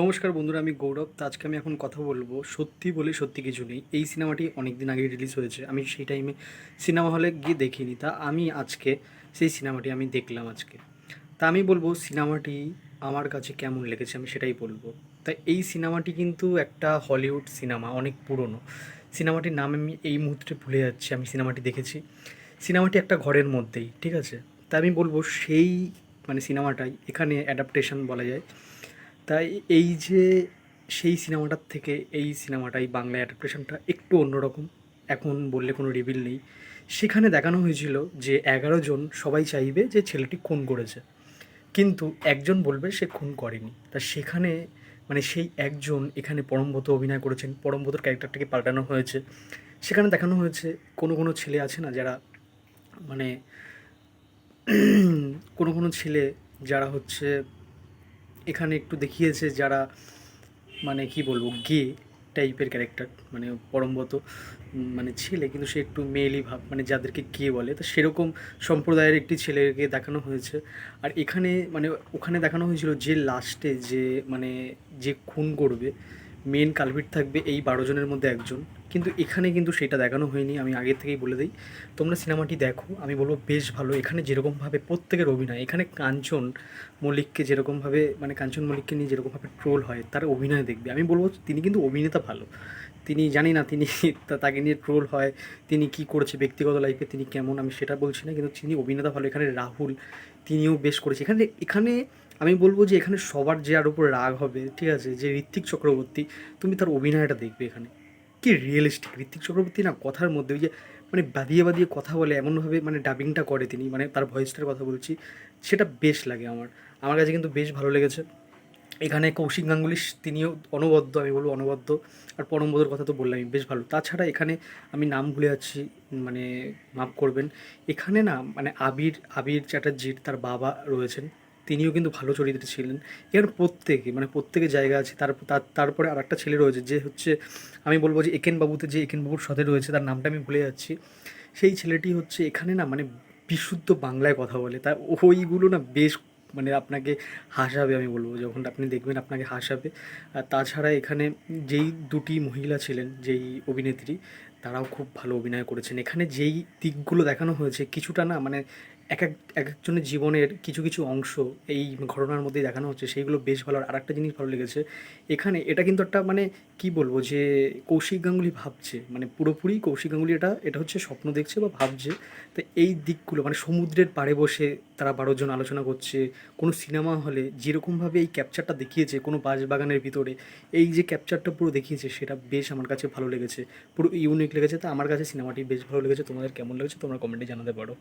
নমস্কার বন্ধুরা, আমি গৌরব। তো আজকে আমি এখন কথা বলব সত্যি বলে সত্যি কিছু নেই। এই সিনেমাটি অনেক দিন আগে রিলিজ হয়েছে। আমি সেই টাইমে সিনেমা হলে গিয়ে দেখিনি। তা আমি আজকে সেই সিনেমাটি আমি দেখলাম আজকে। তা আমি বলব সিনেমাটি আমার কাছে কেমন লেগেছে আমি সেটাই বলব। তা এই সিনেমাটি কিন্তু একটা হলিউড সিনেমা অনেক পুরনো। সিনেমাটির নাম আমি এই মুহূর্তে ভুলে যাচ্ছি, আমি সিনেমাটি দেখেছি। সিনেমাটি একটা ঘরের মধ্যেই, ঠিক আছে? তা আমি বলব, সেই মানে সিনেমাটাই এখানে অ্যাডাপ্টেশন বলা যায়। তাই এই যে সেই সিনেমাটার থেকে এই সিনেমাটা, এই বাংলা অ্যাডাপ্টেশনটা একটু অন্যরকম। এখন বললে কোনো রিভিল নেই। সেখানে দেখানো হয়েছিল যে এগারো জন সবাই চাইবে যে ছেলেটি খুন করেছে। কিন্তু একজন বলবে সে খুন করেনি। তা সেখানে মানে সেই একজন এখানে পরমব্রত অভিনয় করেছেন। পরমব্রতর ক্যারেক্টারটাকে পাল্টানো হয়েছে। সেখানে দেখানো হয়েছে কোনো কোনো ছেলে আছে না যারা মানে কোনো কোনো ছেলে যারা হচ্ছে এখানে একটু দেখিয়েছে যারা মানে কি বলব গে টাইপের ক্যারেক্টার মানে পরমবত মানে ছেলে, কিন্তু সে একটু মেয়েলি ভাব মানে যাদেরকে কে বলে। তো সেরকম সম্প্রদায়ের একটি ছেলেকে দেখানো হয়েছে। আর এখানে মানে ওখানে দেখানো হয়েছিল যে লাস্টে যে মানে যে খুন করবে মেন কালভিট থাকবে এই বারো জনের মধ্যে একজন। কিন্তু এখানে কিন্তু সেটা দেখানো হয়নি, আমি আগে থেকেই বলে দিই। তোমরা সিনেমাটি দেখো, আমি বলব বেশ ভালো। এখানে যেরকমভাবে প্রত্যেকের অভিনয়, এখানে কাঞ্চন মল্লিককে যেরকমভাবে মানে কাঞ্চন মল্লিককে নিয়ে যেরকমভাবে ট্রোল হয়, তার অভিনয় দেখবে। আমি বলব তিনি কিন্তু অভিনেতা ভালো। তিনি জানি না তিনি তাকে নিয়ে ট্রোল হয়, তিনি কি করেছে, ব্যক্তিগত লাইফে তিনি কেমন, আমি সেটা বলছি না। কিন্তু তিনি অভিনেতা ভালো। এখানে রাহুল তিনিও বেশ করেছে। এখানে এখানে আমি বলব যে এখানে সবার যে আর উপর রাগ হবে, ঠিক আছে, যে ঋত্বিক চক্রবর্তী, তুমি তার অভিনয়টা দেখবে এখানে। কি রিয়েলিস্টিক ঋত্বিক চক্রবর্তী না কথার মধ্যে ওই যে মানে বাদিয়ে বাদিয়ে কথা বলে, এমনভাবে মানে ডাবিংটা করে তিনি মানে তার ভয়েসটার কথা বলছি, সেটা বেশ লাগে আমার। আমার কাছে কিন্তু বেশ ভালো লেগেছে। এখানে কৌশিক গাঙ্গুলি তিনিও অনবদ্য, আমি বলব অনবদ্য। আর পরমবোধের কথা তো বললামই, বেশ ভালো। তাছাড়া এখানে আমি নাম ভুলে যাচ্ছি মানে মাফ করবেন। এখানে না মানে আবির আবির চ্যাটার্জির তার বাবা রয়েছেন। তিনিও কিন্তু ভালো চরিত্রে ছিলেন। এখানে প্রত্যেকে মানে প্রত্যেকে জায়গা আছে। তার, তার- তারপরে আর একটা ছেলে রয়েছে, যে হচ্ছে, আমি বলব যে একেন বাবুতে যে একেন বাবুর সাথে রয়েছে, তার নামটা আমি ভুলে যাচ্ছি। সেই ছেলেটি হচ্ছে এখানে না মানে বিশুদ্ধ বাংলায় কথা বলে। তা ওইগুলো না বেশ মানে আপনাকে হাসাবে আমি বলব, যখন আপনি দেখবেন আপনাকে হাসাবে। আর তাছাড়া এখানে যেই দুটি মহিলা ছিলেন, যেই অভিনেত্রী, তারাও খুব ভালো অভিনয় করেছেন। এখানে যেই দিকগুলো দেখানো হয়েছে, কিছুটা না মানে এক এক এক একজনের জীবনের কিছু কিছু অংশ এই ঘটনার মধ্যেই দেখানো হচ্ছে, সেইগুলো বেশ ভালো। আর একটা জিনিস ভালো লেগেছে, এখানে এটা কিন্তু একটা মানে কি বলব যে কৌশিক গাঙ্গুলি ভাবছে মানে পুরোপুরি কৌশিক গাঙ্গুলি এটা এটা হচ্ছে স্বপ্ন দেখছে বা ভাবছে। তো এই দিকগুলো মানে সমুদ্রের পাড়ে বসে তারা বারো জন আলোচনা করছে, কোনো সিনেমা হলে যেরকমভাবে এই ক্যাপচারটা দেখিয়েছে, কোনো বাগানের ভিতরে, এই যে ক্যাপচারটা পুরো দেখিয়েছে, সেটা বেশ আমার কাছে ভালো লেগেছে। পুরো ইউনিক লেগেছে, তো আমার কাছে সিনেমাটি বেশ ভালো লেগেছে। তোমাদের কেমন লেগেছে, তোমরা কমেন্টে জানাতে পারো।